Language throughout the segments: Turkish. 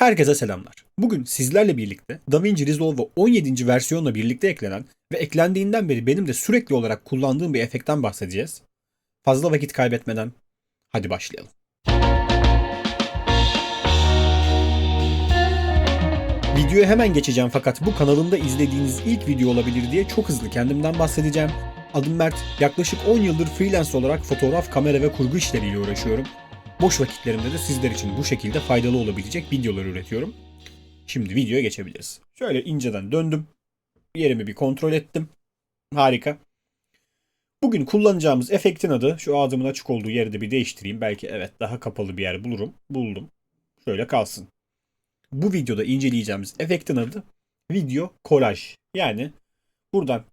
Herkese selamlar. Bugün sizlerle birlikte DaVinci Resolve 17. versiyonla birlikte eklenen ve eklendiğinden beri benim de sürekli olarak kullandığım bir efektten bahsedeceğiz. Fazla vakit kaybetmeden hadi başlayalım. Videoya hemen geçeceğim fakat bu kanalımda izlediğiniz ilk video olabilir diye çok hızlı kendimden bahsedeceğim. Adım Mert. Yaklaşık 10 yıldır freelance olarak fotoğraf, kamera ve kurgu işleriyle uğraşıyorum. Boş vakitlerimde de sizler için bu şekilde faydalı olabilecek videolar üretiyorum. Şimdi videoya geçebiliriz. Şöyle inceden döndüm. Yerimi bir kontrol ettim. Harika. Bugün kullanacağımız efektin adı şu ağzımın açık olduğu yeri de bir değiştireyim. Belki evet daha kapalı bir yer bulurum. Buldum. Şöyle kalsın. Bu videoda inceleyeceğimiz efektin adı video kolaj. Yani buradan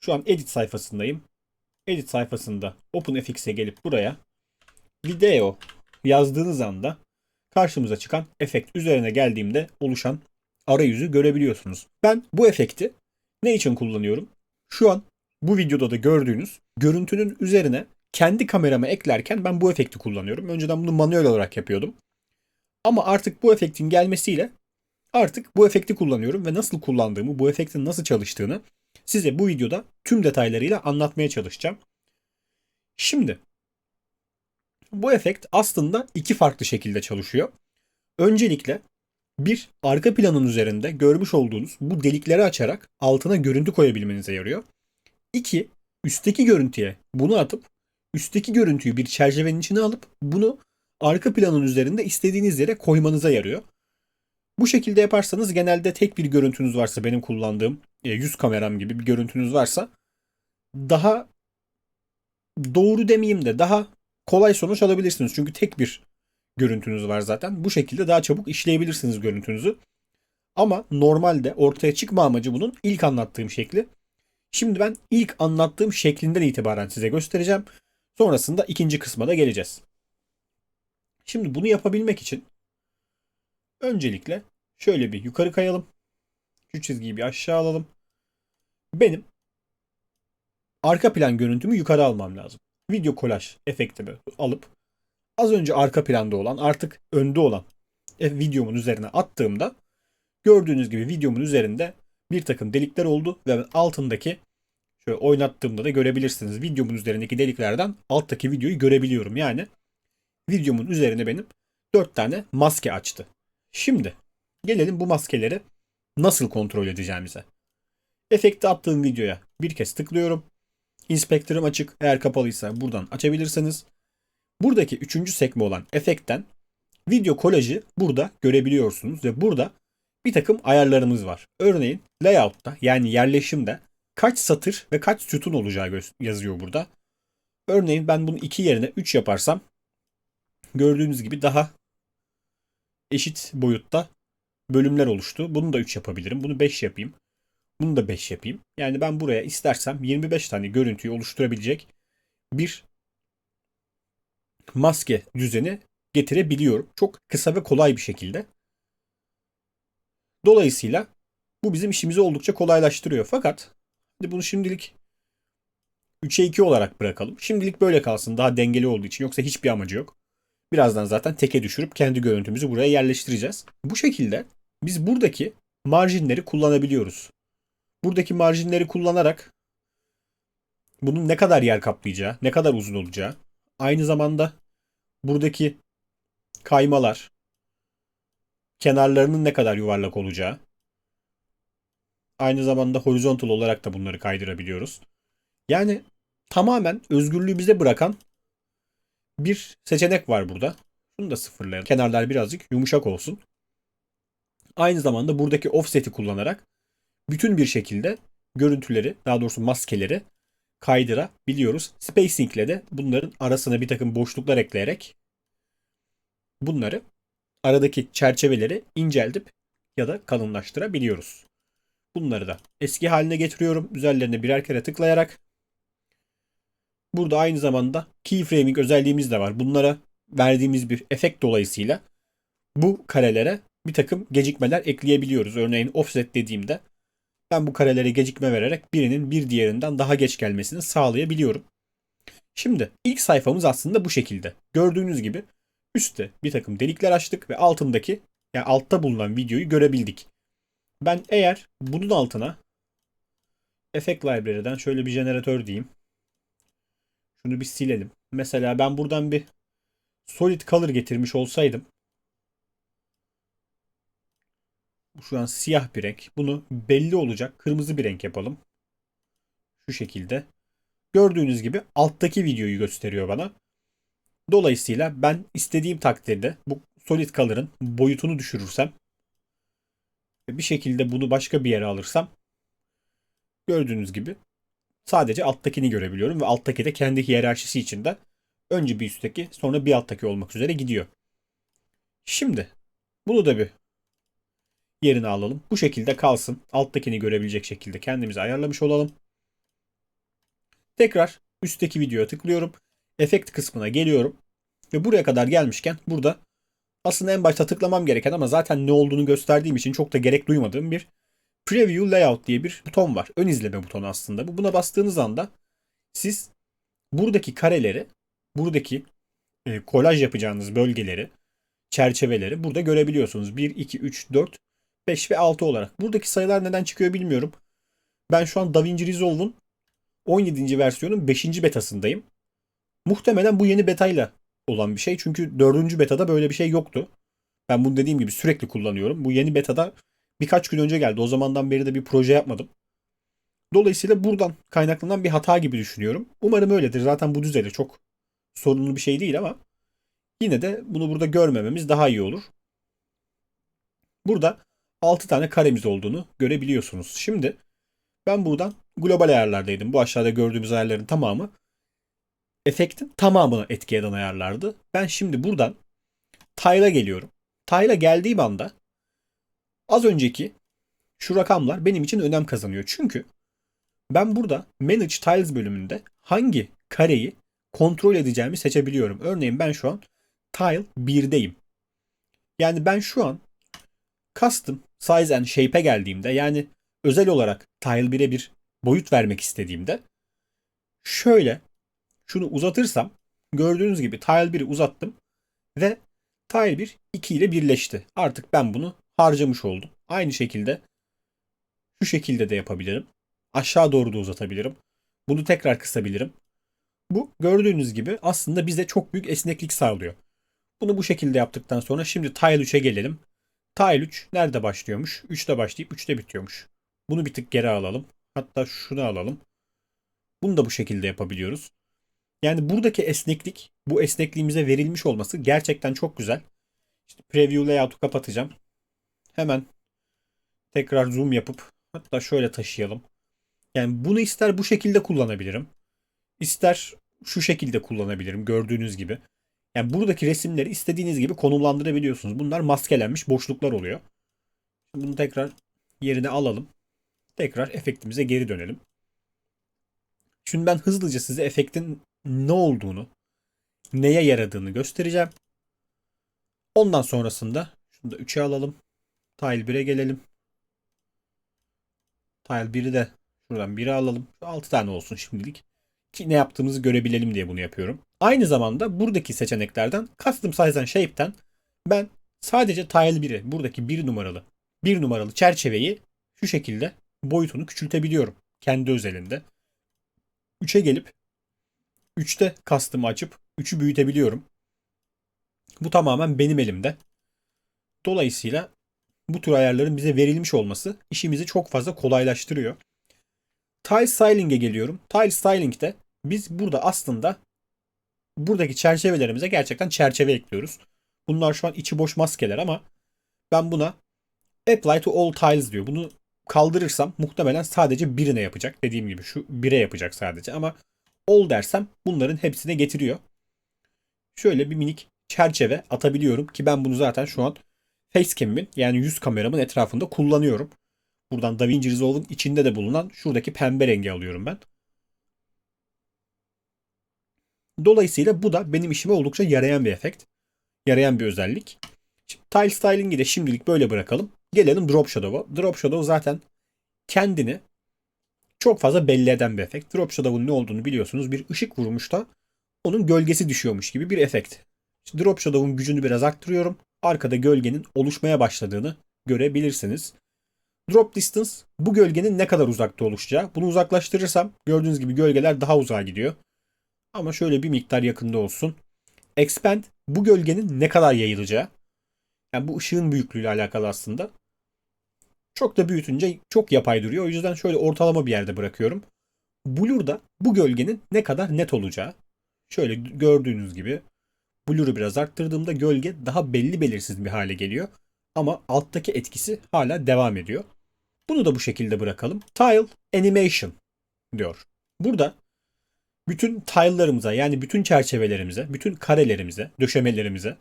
şu an edit sayfasındayım. Edit sayfasında OpenFX'e gelip buraya video yazdığınız anda karşımıza çıkan efekt üzerine geldiğimde oluşan arayüzü görebiliyorsunuz. Ben bu efekti ne için kullanıyorum? Şu an bu videoda da gördüğünüz görüntünün üzerine kendi kameramı eklerken ben bu efekti kullanıyorum. Önceden bunu manuel olarak yapıyordum. Ama artık bu efektin gelmesiyle artık bu efekti kullanıyorum ve nasıl kullandığımı, bu efektin nasıl çalıştığını size bu videoda tüm detaylarıyla anlatmaya çalışacağım. Şimdi bu efekt aslında iki farklı şekilde çalışıyor. Öncelikle bir arka planın üzerinde görmüş olduğunuz bu delikleri açarak altına görüntü koyabilmenize yarıyor. İki, üstteki görüntüye bunu atıp üstteki görüntüyü bir çerçevenin içine alıp bunu arka planın üzerinde istediğiniz yere koymanıza yarıyor. Bu şekilde yaparsanız genelde tek bir görüntünüz varsa benim kullandığım e, yüz kameram gibi bir görüntünüz varsa daha doğru demeyeyim de daha kolay sonuç alabilirsiniz. Çünkü tek bir görüntünüz var zaten. Bu şekilde daha çabuk işleyebilirsiniz görüntünüzü. Ama normalde ortaya çıkma amacı bunun ilk anlattığım şekli. Şimdi ben ilk anlattığım şeklinden itibaren size göstereceğim. Sonrasında ikinci kısma da geleceğiz. Şimdi bunu yapabilmek için öncelikle şöyle bir yukarı kayalım. Şu çizgiyi bir aşağı alalım. Benim arka plan görüntümü yukarı almam lazım video kolaj efektimi alıp az önce arka planda olan artık önde olan e, videomun üzerine attığımda gördüğünüz gibi videomun üzerinde bir takım delikler oldu ve altındaki şöyle oynattığımda da görebilirsiniz. Videomun üzerindeki deliklerden alttaki videoyu görebiliyorum. Yani videomun üzerine benim 4 tane maske açtı. Şimdi gelelim bu maskeleri nasıl kontrol edeceğimize. Efekti attığım videoya bir kez tıklıyorum. Inspektörüm açık. Eğer kapalıysa buradan açabilirsiniz. Buradaki üçüncü sekme olan efektten video kolajı burada görebiliyorsunuz ve burada bir takım ayarlarımız var. Örneğin layout'ta yani yerleşimde kaç satır ve kaç sütun olacağı yazıyor burada. Örneğin ben bunu 2 yerine 3 yaparsam gördüğünüz gibi daha eşit boyutta bölümler oluştu. Bunu da 3 yapabilirim. Bunu 5 yapayım. Bunu da 5 yapayım. Yani ben buraya istersem 25 tane görüntüyü oluşturabilecek bir maske düzeni getirebiliyorum. Çok kısa ve kolay bir şekilde. Dolayısıyla bu bizim işimizi oldukça kolaylaştırıyor. Fakat bunu şimdilik 3'e 2 olarak bırakalım. Şimdilik böyle kalsın daha dengeli olduğu için yoksa hiçbir amacı yok. Birazdan zaten teke düşürüp kendi görüntümüzü buraya yerleştireceğiz. Bu şekilde biz buradaki marjinleri kullanabiliyoruz buradaki marjinleri kullanarak bunun ne kadar yer kaplayacağı, ne kadar uzun olacağı, aynı zamanda buradaki kaymalar, kenarlarının ne kadar yuvarlak olacağı, aynı zamanda horizontal olarak da bunları kaydırabiliyoruz. Yani tamamen özgürlüğü bize bırakan bir seçenek var burada. Bunu da sıfırlayalım. Kenarlar birazcık yumuşak olsun. Aynı zamanda buradaki offset'i kullanarak bütün bir şekilde görüntüleri, daha doğrusu maskeleri kaydırabiliyoruz. Spacing ile de bunların arasına bir takım boşluklar ekleyerek bunları aradaki çerçeveleri inceltip ya da kalınlaştırabiliyoruz. Bunları da eski haline getiriyorum. Üzerlerine birer kere tıklayarak. Burada aynı zamanda keyframing özelliğimiz de var. Bunlara verdiğimiz bir efekt dolayısıyla bu karelere bir takım gecikmeler ekleyebiliyoruz. Örneğin offset dediğimde ben bu karelere gecikme vererek birinin bir diğerinden daha geç gelmesini sağlayabiliyorum. Şimdi ilk sayfamız aslında bu şekilde. Gördüğünüz gibi üstte bir takım delikler açtık ve altındaki yani altta bulunan videoyu görebildik. Ben eğer bunun altına Effect Library'den şöyle bir jeneratör diyeyim. Şunu bir silelim. Mesela ben buradan bir solid color getirmiş olsaydım bu şu an siyah bir renk. Bunu belli olacak kırmızı bir renk yapalım. Şu şekilde. Gördüğünüz gibi alttaki videoyu gösteriyor bana. Dolayısıyla ben istediğim takdirde bu solid color'ın boyutunu düşürürsem bir şekilde bunu başka bir yere alırsam gördüğünüz gibi sadece alttakini görebiliyorum ve alttaki de kendi hiyerarşisi içinde önce bir üstteki sonra bir alttaki olmak üzere gidiyor. Şimdi bunu da bir yerine alalım. Bu şekilde kalsın. Alttakini görebilecek şekilde kendimizi ayarlamış olalım. Tekrar üstteki videoya tıklıyorum. Efekt kısmına geliyorum. Ve buraya kadar gelmişken burada aslında en başta tıklamam gereken ama zaten ne olduğunu gösterdiğim için çok da gerek duymadığım bir Preview Layout diye bir buton var. Ön izleme butonu aslında bu. Buna bastığınız anda siz buradaki kareleri, buradaki e, kolaj yapacağınız bölgeleri, çerçeveleri burada görebiliyorsunuz. 1, 2, 3, 4, 5 ve 6 olarak. Buradaki sayılar neden çıkıyor bilmiyorum. Ben şu an DaVinci Resolve'un 17. versiyonun 5. betasındayım. Muhtemelen bu yeni betayla olan bir şey. Çünkü 4. betada böyle bir şey yoktu. Ben bunu dediğim gibi sürekli kullanıyorum. Bu yeni betada birkaç gün önce geldi. O zamandan beri de bir proje yapmadım. Dolayısıyla buradan kaynaklanan bir hata gibi düşünüyorum. Umarım öyledir. Zaten bu düzeli çok sorunlu bir şey değil ama yine de bunu burada görmememiz daha iyi olur. Burada 6 tane karemiz olduğunu görebiliyorsunuz. Şimdi ben buradan global ayarlardaydım. Bu aşağıda gördüğümüz ayarların tamamı efektin tamamını etki eden ayarlardı. Ben şimdi buradan tile'a geliyorum. Tile'a geldiğim anda az önceki şu rakamlar benim için önem kazanıyor. Çünkü ben burada Manage Tiles bölümünde hangi kareyi kontrol edeceğimi seçebiliyorum. Örneğin ben şu an Tile 1'deyim. Yani ben şu an Custom Size and Shape'e geldiğimde yani özel olarak Tile 1'e bir boyut vermek istediğimde şöyle şunu uzatırsam gördüğünüz gibi Tile 1'i uzattım ve Tile 1 2 ile birleşti. Artık ben bunu harcamış oldum. Aynı şekilde şu şekilde de yapabilirim. Aşağı doğru da uzatabilirim. Bunu tekrar kısabilirim. Bu gördüğünüz gibi aslında bize çok büyük esneklik sağlıyor. Bunu bu şekilde yaptıktan sonra şimdi Tile 3'e gelelim. Tile 3 nerede başlıyormuş? 3'te başlayıp 3'te bitiyormuş. Bunu bir tık geri alalım. Hatta şunu alalım. Bunu da bu şekilde yapabiliyoruz. Yani buradaki esneklik, bu esnekliğimize verilmiş olması gerçekten çok güzel. İşte preview layout'u kapatacağım. Hemen tekrar zoom yapıp hatta şöyle taşıyalım. Yani bunu ister bu şekilde kullanabilirim. İster şu şekilde kullanabilirim gördüğünüz gibi. Yani buradaki resimleri istediğiniz gibi konumlandırabiliyorsunuz. Bunlar maskelenmiş boşluklar oluyor. Bunu tekrar yerine alalım. Tekrar efektimize geri dönelim. Şimdi ben hızlıca size efektin ne olduğunu, neye yaradığını göstereceğim. Ondan sonrasında şunu da 3'e alalım. Tile 1'e gelelim. Tile 1'i de şuradan 1'e alalım. 6 tane olsun şimdilik. Ki ne yaptığımızı görebilelim diye bunu yapıyorum. Aynı zamanda buradaki seçeneklerden Custom Size and Shape'ten ben sadece Tile 1'i buradaki 1 numaralı 1 numaralı çerçeveyi şu şekilde boyutunu küçültebiliyorum. Kendi özelinde. 3'e gelip 3'te custom'ı açıp 3'ü büyütebiliyorum. Bu tamamen benim elimde. Dolayısıyla bu tür ayarların bize verilmiş olması işimizi çok fazla kolaylaştırıyor. Tile Styling'e geliyorum. Tile Styling'de biz burada aslında buradaki çerçevelerimize gerçekten çerçeve ekliyoruz. Bunlar şu an içi boş maskeler ama ben buna Apply to all tiles diyor. Bunu kaldırırsam muhtemelen sadece birine yapacak. Dediğim gibi şu bire yapacak sadece ama all dersem bunların hepsine getiriyor. Şöyle bir minik çerçeve atabiliyorum ki ben bunu zaten şu an facecam'imin yani yüz kameramın etrafında kullanıyorum. Buradan DaVinci Resolve'un içinde de bulunan şuradaki pembe rengi alıyorum ben. Dolayısıyla bu da benim işime oldukça yarayan bir efekt. Yarayan bir özellik. Şimdi, tile Styling'i de şimdilik böyle bırakalım. Gelelim Drop Shadow'a. Drop Shadow zaten kendini çok fazla belli eden bir efekt. Drop Shadow'un ne olduğunu biliyorsunuz. Bir ışık vurmuş da onun gölgesi düşüyormuş gibi bir efekt. İşte Drop Shadow'un gücünü biraz arttırıyorum. arkada gölgenin oluşmaya başladığını görebilirsiniz. Drop distance bu gölgenin ne kadar uzakta oluşacağı. Bunu uzaklaştırırsam gördüğünüz gibi gölgeler daha uzağa gidiyor. Ama şöyle bir miktar yakında olsun. Expand bu gölgenin ne kadar yayılacağı. Yani bu ışığın büyüklüğüyle alakalı aslında. Çok da büyütünce çok yapay duruyor. O yüzden şöyle ortalama bir yerde bırakıyorum. Blur'da bu gölgenin ne kadar net olacağı. Şöyle gördüğünüz gibi Blur'u biraz arttırdığımda gölge daha belli belirsiz bir hale geliyor. Ama alttaki etkisi hala devam ediyor. Bunu da bu şekilde bırakalım. Tile Animation diyor. Burada bütün tile'larımıza yani bütün çerçevelerimize, bütün karelerimize, döşemelerimize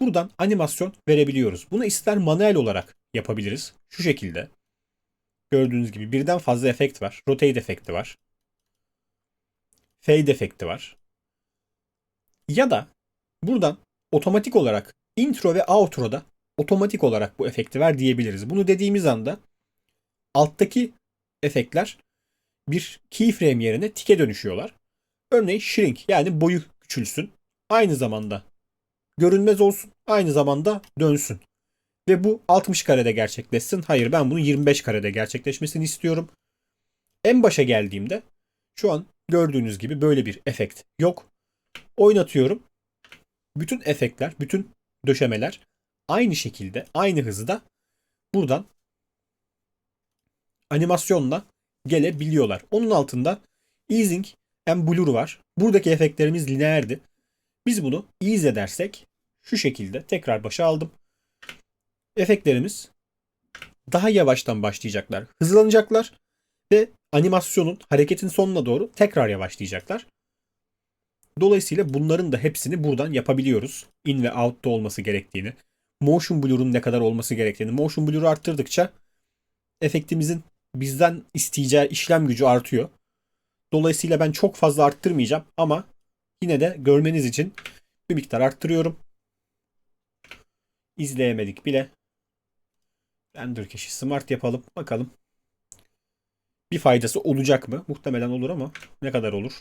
buradan animasyon verebiliyoruz. Bunu ister manuel olarak yapabiliriz. Şu şekilde. Gördüğünüz gibi birden fazla efekt var. Rotate efekti var. Fade efekti var. Ya da buradan otomatik olarak intro ve outro'da otomatik olarak bu efekti ver diyebiliriz. Bunu dediğimiz anda alttaki efektler bir keyframe yerine tike dönüşüyorlar. Örneğin shrink yani boyu küçülsün. Aynı zamanda görünmez olsun. Aynı zamanda dönsün. Ve bu 60 karede gerçekleşsin. Hayır ben bunu 25 karede gerçekleşmesini istiyorum. En başa geldiğimde şu an gördüğünüz gibi böyle bir efekt yok. Oynatıyorum. Bütün efektler, bütün döşemeler aynı şekilde, aynı hızda buradan animasyonla gelebiliyorlar. Onun altında easing and blur var. Buradaki efektlerimiz lineerdi. Biz bunu ease edersek şu şekilde tekrar başa aldım. Efektlerimiz daha yavaştan başlayacaklar. Hızlanacaklar ve animasyonun hareketin sonuna doğru tekrar yavaşlayacaklar. Dolayısıyla bunların da hepsini buradan yapabiliyoruz. In ve out'ta olması gerektiğini, motion blur'un ne kadar olması gerektiğini. Motion blur'u arttırdıkça efektimizin bizden isteyeceği işlem gücü artıyor. Dolayısıyla ben çok fazla arttırmayacağım ama yine de görmeniz için bir miktar arttırıyorum. İzleyemedik bile. Render cache'i smart yapalım. Bakalım. Bir faydası olacak mı? Muhtemelen olur ama ne kadar olur?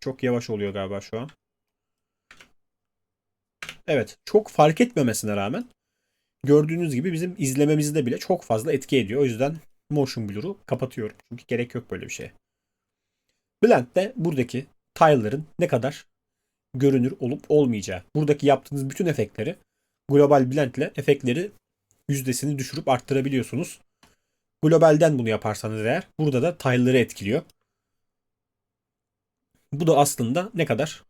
Çok yavaş oluyor galiba şu an. Evet. Çok fark etmemesine rağmen gördüğünüz gibi bizim izlememizde bile çok fazla etki ediyor. O yüzden motion blur'u kapatıyorum. Çünkü gerek yok böyle bir şeye. Blend de buradaki tile'ların ne kadar görünür olup olmayacağı. Buradaki yaptığınız bütün efektleri global blend ile efektleri yüzdesini düşürüp arttırabiliyorsunuz. Globalden bunu yaparsanız eğer burada da tile'ları etkiliyor. Bu da aslında ne kadar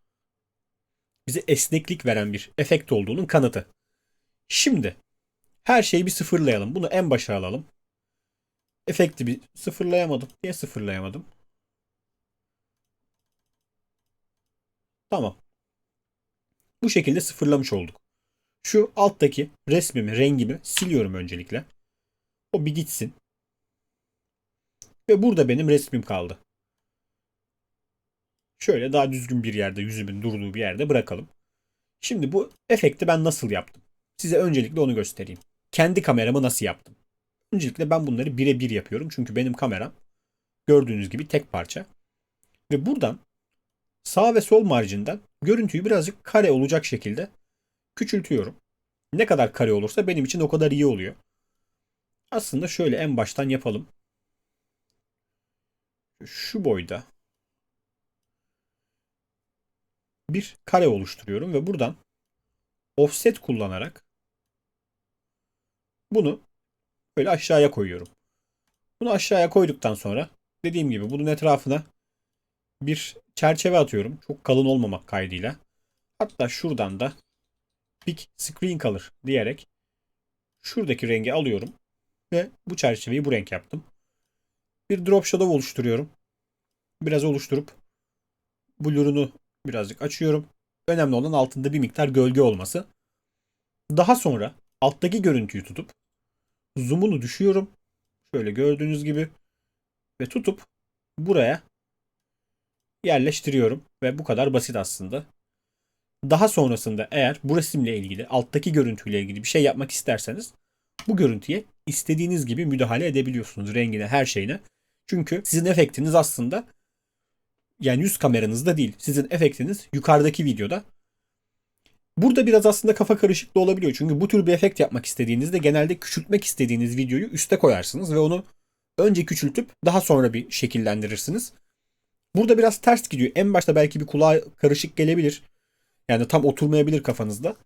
bize esneklik veren bir efekt olduğunun kanıtı. Şimdi her şeyi bir sıfırlayalım. Bunu en başa alalım. Efekti bir sıfırlayamadım. Niye sıfırlayamadım? Tamam. Bu şekilde sıfırlamış olduk. Şu alttaki resmimi, rengimi siliyorum öncelikle. O bir gitsin. Ve burada benim resmim kaldı. Şöyle daha düzgün bir yerde, yüzümün durduğu bir yerde bırakalım. Şimdi bu efekti ben nasıl yaptım? Size öncelikle onu göstereyim. Kendi kameramı nasıl yaptım? Öncelikle ben bunları birebir yapıyorum. Çünkü benim kameram gördüğünüz gibi tek parça. Ve buradan sağ ve sol marjinden görüntüyü birazcık kare olacak şekilde küçültüyorum. Ne kadar kare olursa benim için o kadar iyi oluyor. Aslında şöyle en baştan yapalım. Şu boyda bir kare oluşturuyorum ve buradan offset kullanarak bunu böyle aşağıya koyuyorum. Bunu aşağıya koyduktan sonra dediğim gibi bunun etrafına bir çerçeve atıyorum. Çok kalın olmamak kaydıyla. Hatta şuradan da Big Screen Color diyerek şuradaki rengi alıyorum ve bu çerçeveyi bu renk yaptım. Bir drop shadow oluşturuyorum. Biraz oluşturup blur'unu birazcık açıyorum. Önemli olan altında bir miktar gölge olması. Daha sonra alttaki görüntüyü tutup zoom'unu düşüyorum. Şöyle gördüğünüz gibi ve tutup buraya yerleştiriyorum ve bu kadar basit aslında. Daha sonrasında eğer bu resimle ilgili, alttaki görüntüyle ilgili bir şey yapmak isterseniz bu görüntüye istediğiniz gibi müdahale edebiliyorsunuz rengine, her şeyine. Çünkü sizin efektiniz aslında yani yüz kameranızda değil. Sizin efektiniz yukarıdaki videoda. Burada biraz aslında kafa karışıklığı olabiliyor. Çünkü bu tür bir efekt yapmak istediğinizde genelde küçültmek istediğiniz videoyu üste koyarsınız ve onu önce küçültüp daha sonra bir şekillendirirsiniz. Burada biraz ters gidiyor. En başta belki bir kulağa karışık gelebilir. Yani tam oturmayabilir kafanızda.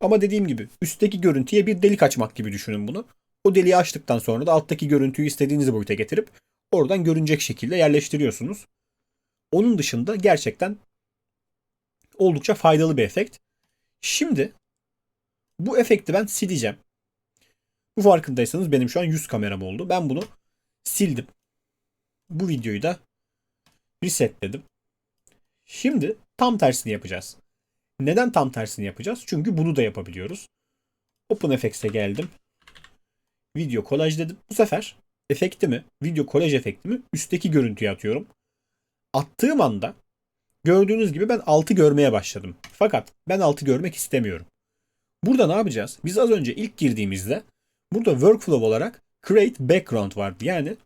Ama dediğim gibi üstteki görüntüye bir delik açmak gibi düşünün bunu. O deliği açtıktan sonra da alttaki görüntüyü istediğiniz boyuta getirip oradan görünecek şekilde yerleştiriyorsunuz. Onun dışında gerçekten oldukça faydalı bir efekt. Şimdi bu efekti ben sileceğim. Bu farkındaysanız benim şu an 100 kameram oldu. Ben bunu sildim. Bu videoyu da resetledim. Şimdi tam tersini yapacağız. Neden tam tersini yapacağız? Çünkü bunu da yapabiliyoruz. OpenFX'e geldim. Video kolaj dedim. Bu sefer efektimi, video kolaj efektimi üstteki görüntüye atıyorum. Attığım anda gördüğünüz gibi ben altı görmeye başladım. Fakat ben altı görmek istemiyorum. Burada ne yapacağız? Biz az önce ilk girdiğimizde burada workflow olarak create background vardı. Yani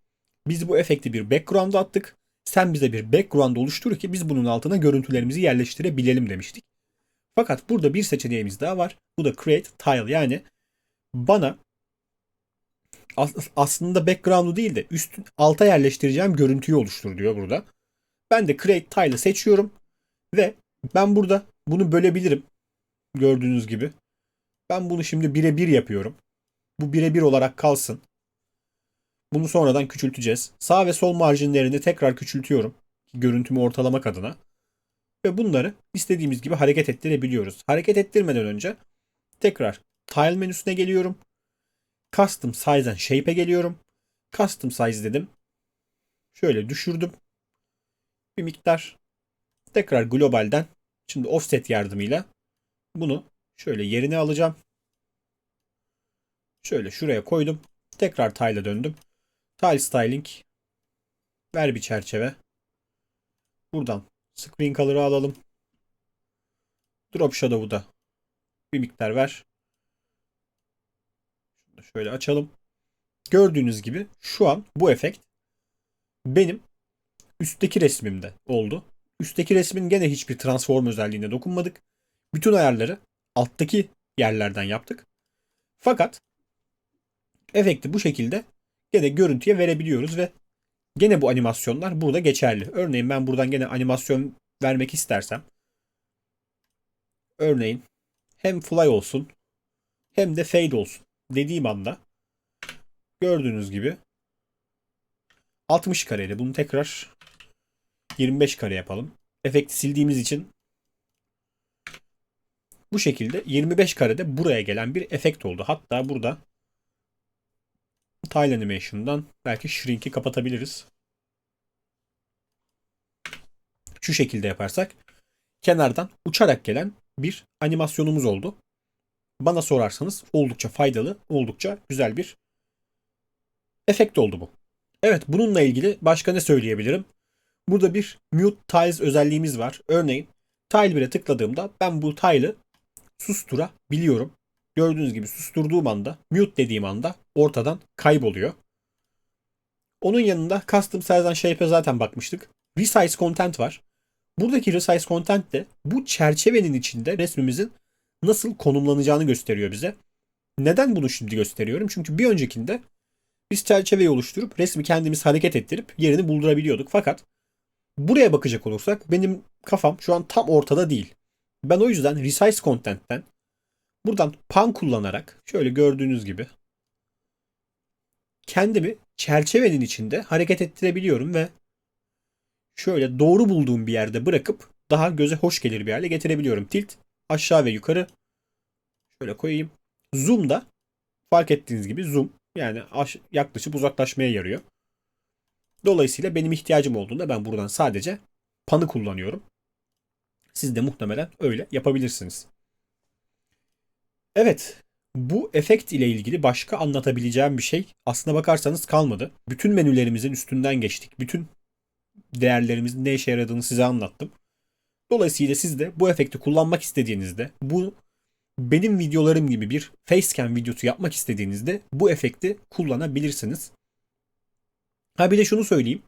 biz bu efekti bir background'a attık. Sen bize bir background oluştur ki biz bunun altına görüntülerimizi yerleştirebilelim demiştik. Fakat burada bir seçeneğimiz daha var. Bu da create tile yani bana aslında background'u değil de üst alta yerleştireceğim görüntüyü oluştur diyor burada. Ben de create tile'ı seçiyorum ve ben burada bunu bölebilirim. Gördüğünüz gibi. Ben bunu şimdi birebir yapıyorum. Bu birebir olarak kalsın. Bunu sonradan küçülteceğiz. Sağ ve sol marjinlerini tekrar küçültüyorum. Görüntümü ortalamak adına. Ve bunları istediğimiz gibi hareket ettirebiliyoruz. Hareket ettirmeden önce tekrar Tile menüsüne geliyorum. Custom Size and Shape'e geliyorum. Custom Size dedim. Şöyle düşürdüm. Bir miktar. Tekrar globalden şimdi offset yardımıyla bunu şöyle yerine alacağım. Şöyle şuraya koydum. Tekrar tile'a döndüm. Tile styling. Ver bir çerçeve. Buradan screen color'ı alalım. Drop shadow'u da bir miktar ver. Şöyle açalım. Gördüğünüz gibi şu an bu efekt benim üstteki resmimde oldu. Üstteki resmin gene hiçbir transform özelliğine dokunmadık. Bütün ayarları alttaki yerlerden yaptık. Fakat efekti bu şekilde gene görüntüye verebiliyoruz ve gene bu animasyonlar burada geçerli. Örneğin ben buradan gene animasyon vermek istersem örneğin hem fly olsun hem de fade olsun dediğim anda gördüğünüz gibi 60 kareydi. Bunu tekrar 25 kare yapalım. Efekti sildiğimiz için bu şekilde 25 karede buraya gelen bir efekt oldu. Hatta burada Tile Animation'dan belki Shrink'i kapatabiliriz. Şu şekilde yaparsak kenardan uçarak gelen bir animasyonumuz oldu. Bana sorarsanız oldukça faydalı, oldukça güzel bir efekt oldu bu. Evet bununla ilgili başka ne söyleyebilirim? Burada bir mute tiles özelliğimiz var. Örneğin tile 1'e tıkladığımda ben bu tile'ı susturabiliyorum. Gördüğünüz gibi susturduğum anda, mute dediğim anda ortadan kayboluyor. Onun yanında custom size and shape'e zaten bakmıştık. Resize content var. Buradaki resize content de bu çerçevenin içinde resmimizin nasıl konumlanacağını gösteriyor bize. Neden bunu şimdi gösteriyorum? Çünkü bir öncekinde biz çerçeveyi oluşturup resmi kendimiz hareket ettirip yerini buldurabiliyorduk. Fakat buraya bakacak olursak benim kafam şu an tam ortada değil. Ben o yüzden resize content'ten buradan pan kullanarak şöyle gördüğünüz gibi kendimi çerçevenin içinde hareket ettirebiliyorum ve şöyle doğru bulduğum bir yerde bırakıp daha göze hoş gelir bir hale getirebiliyorum. Tilt aşağı ve yukarı şöyle koyayım. Zoom da fark ettiğiniz gibi zoom yani yaklaşıp uzaklaşmaya yarıyor. Dolayısıyla benim ihtiyacım olduğunda ben buradan sadece panı kullanıyorum. Siz de muhtemelen öyle yapabilirsiniz. Evet, bu efekt ile ilgili başka anlatabileceğim bir şey aslına bakarsanız kalmadı. Bütün menülerimizin üstünden geçtik. Bütün değerlerimizin ne işe yaradığını size anlattım. Dolayısıyla siz de bu efekti kullanmak istediğinizde, bu benim videolarım gibi bir facecam videosu yapmak istediğinizde bu efekti kullanabilirsiniz. Ha bir de şunu söyleyeyim.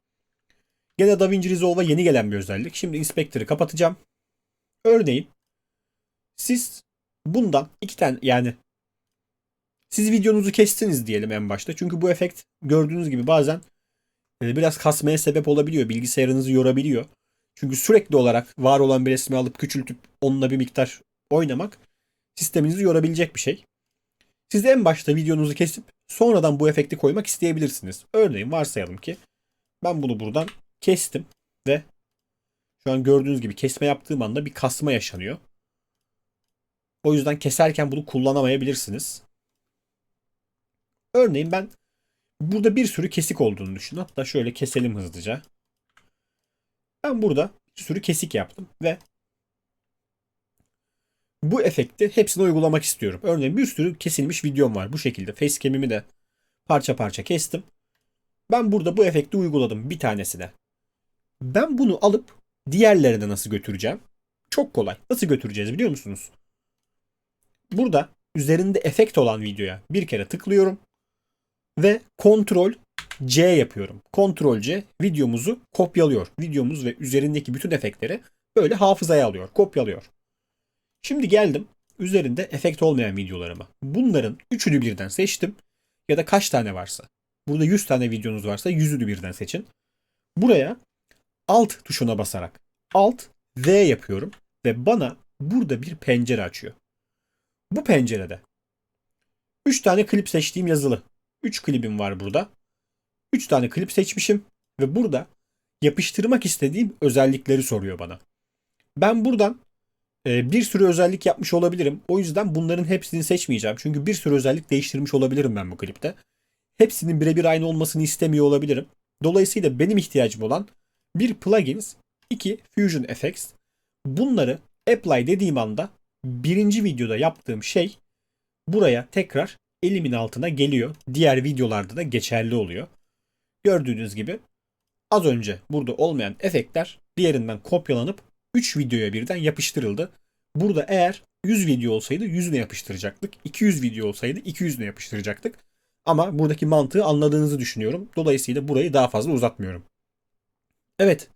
Gene DaVinci Resolve'a yeni gelen bir özellik. Şimdi Inspector'ı kapatacağım. Örneğin siz bundan iki tane yani siz videonuzu kestiniz diyelim en başta. Çünkü bu efekt gördüğünüz gibi bazen e, biraz kasmaya sebep olabiliyor. Bilgisayarınızı yorabiliyor. Çünkü sürekli olarak var olan bir resmi alıp küçültüp onunla bir miktar oynamak sisteminizi yorabilecek bir şey. Siz en başta videonuzu kesip sonradan bu efekti koymak isteyebilirsiniz. Örneğin varsayalım ki ben bunu buradan kestim ve şu an gördüğünüz gibi kesme yaptığım anda bir kasma yaşanıyor. O yüzden keserken bunu kullanamayabilirsiniz. Örneğin ben burada bir sürü kesik olduğunu düşün. Hatta şöyle keselim hızlıca. Ben burada bir sürü kesik yaptım ve bu efekti hepsine uygulamak istiyorum. Örneğin bir sürü kesilmiş videom var bu şekilde. Facecam'imi de parça parça kestim. Ben burada bu efekti uyguladım bir tanesine. Ben bunu alıp diğerlerine nasıl götüreceğim? Çok kolay. Nasıl götüreceğiz biliyor musunuz? Burada üzerinde efekt olan videoya bir kere tıklıyorum ve kontrol C yapıyorum. Kontrol C videomuzu kopyalıyor. Videomuz ve üzerindeki bütün efektleri böyle hafızaya alıyor, kopyalıyor. Şimdi geldim üzerinde efekt olmayan videolarıma. Bunların üçünü birden seçtim. Ya da kaç tane varsa. Burada 100 tane videonuz varsa 100'ünü birden seçin. Buraya Alt tuşuna basarak Alt V yapıyorum ve bana burada bir pencere açıyor. Bu pencerede 3 tane klip seçtiğim yazılı. 3 klibim var burada. 3 tane klip seçmişim ve burada yapıştırmak istediğim özellikleri soruyor bana. Ben buradan bir sürü özellik yapmış olabilirim. O yüzden bunların hepsini seçmeyeceğim. Çünkü bir sürü özellik değiştirmiş olabilirim ben bu klipte. Hepsinin birebir aynı olmasını istemiyor olabilirim. Dolayısıyla benim ihtiyacım olan bir plugins, iki Fusion Effects. Bunları apply dediğim anda birinci videoda yaptığım şey buraya tekrar elimin altına geliyor. Diğer videolarda da geçerli oluyor. Gördüğünüz gibi az önce burada olmayan efektler diğerinden kopyalanıp 3 videoya birden yapıştırıldı. Burada eğer 100 video olsaydı 100'üne yapıştıracaktık. 200 video olsaydı 200'üne yapıştıracaktık. Ama buradaki mantığı anladığınızı düşünüyorum. Dolayısıyla burayı daha fazla uzatmıyorum. Evet,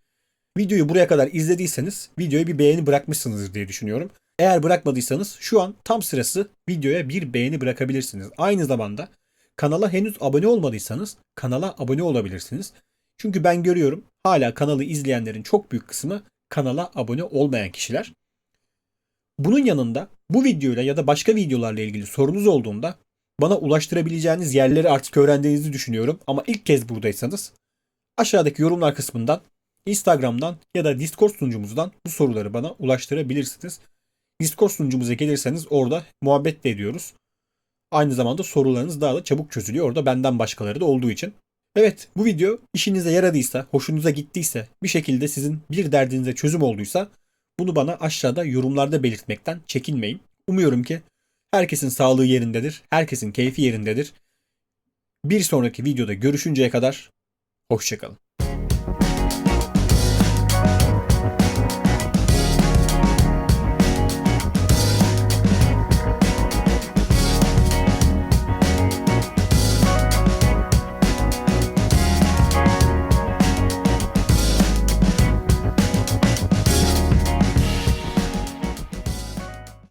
videoyu buraya kadar izlediyseniz videoya bir beğeni bırakmışsınızdır diye düşünüyorum. Eğer bırakmadıysanız şu an tam sırası videoya bir beğeni bırakabilirsiniz. Aynı zamanda kanala henüz abone olmadıysanız kanala abone olabilirsiniz. Çünkü ben görüyorum hala kanalı izleyenlerin çok büyük kısmı kanala abone olmayan kişiler. Bunun yanında bu videoyla ya da başka videolarla ilgili sorunuz olduğunda bana ulaştırabileceğiniz yerleri artık öğrendiğinizi düşünüyorum. Ama ilk kez buradaysanız aşağıdaki yorumlar kısmından Instagram'dan ya da Discord sunucumuzdan bu soruları bana ulaştırabilirsiniz. Discord sunucumuza gelirseniz orada muhabbet de ediyoruz. Aynı zamanda sorularınız daha da çabuk çözülüyor orada benden başkaları da olduğu için. Evet bu video işinize yaradıysa, hoşunuza gittiyse, bir şekilde sizin bir derdinize çözüm olduysa bunu bana aşağıda yorumlarda belirtmekten çekinmeyin. Umuyorum ki herkesin sağlığı yerindedir, herkesin keyfi yerindedir. Bir sonraki videoda görüşünceye kadar hoşçakalın.